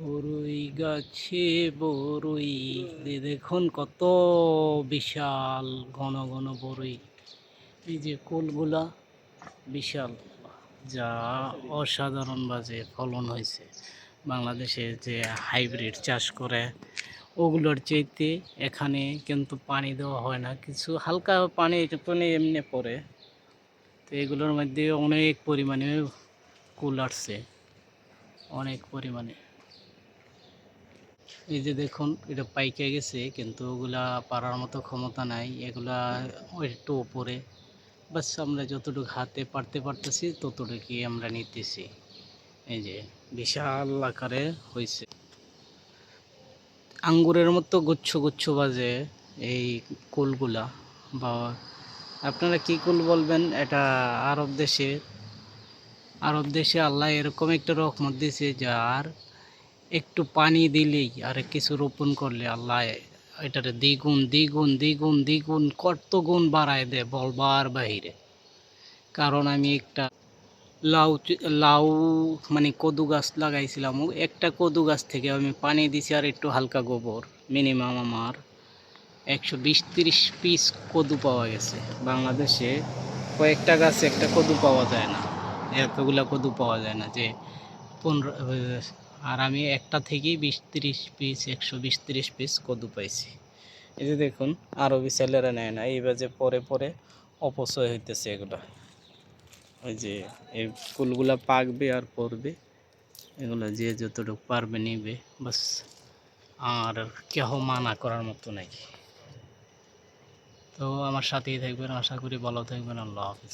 বরুই গাছে বরুই দেখুন কত বিশাল ঘন ঘন বরুই। এই যে কুলগুলা বিশাল, যা অসাধারণ বাজে ফলন হয়েছে। বাংলাদেশে যে হাইব্রিড চাষ করে, ওগুলোর চাইতে এখানে কিন্তু পানি দেওয়া হয় না। কিছু হালকা পানি পানি এমনি পড়ে। তো এগুলোর মধ্যে অনেক পরিমাণে কুল আসছে। অনেক পরিমাণে। এই যে দেখুন, এটা পাইকে গেছে, কিন্তু ওগুলা পারার মতো ক্ষমতা নাই। এগুলা একটু উপরে বাস আমরা যতটুকু হাতে পারতে পারতেছি, ততটুকুই আমরা নিতেছি। এই যে বিশাল আকারে হয়েছে আঙ্গুরের মতো গুচ্ছ গুচ্ছ বাজে এই কুলগুলা। বা আপনারা কি কুল বলবেন? এটা আরব দেশে আরব দেশে আল্লাহ এরকম একটা রকমত দিয়েছে যার একটু পানি দিলেই আর কিছু রোপণ করলে আল্লাহ এটারে দ্বিগুণ দ্বিগুণ দ্বিগুণ দ্বিগুণ, কত গুণ বাড়ায় দেয় বলবার বাহিরে। কারণ আমি একটা লাউ লাউ মানে কদু গাছ লাগাইছিলাম, একটা কদু গাছ থেকে আমি পানি দিছি আর একটু হালকা গোবর, মিনিমাম আমার একশো বিশ তিরিশ পিস কদু পাওয়া গেছে। বাংলাদেশে কয়েকটা গাছে একটা কদু পাওয়া যায় না। এতগুলা কদু পাওয়া যায় না যে পনেরো আর আমি একটা থেকেই বিশ তিরিশ পিস একশো বিশ তিরিশ পিস কদু পাইছি। এই যে দেখুন, আরবি ছেলেরা নেয় না, এইবার যে পরে পরে অপচয় হইতেছে এগুলো। ওই যে এই ফুলগুলা পাকবে আর পড়বে এগুলো যে যতটুকু পারবে নিবে, বাস। আর কেহ মানা করার মতো নাকি? তো আমার সাথেই থাকবেন, আশা করি ভালো থাকবেন, আল্লাহ হাফিজ।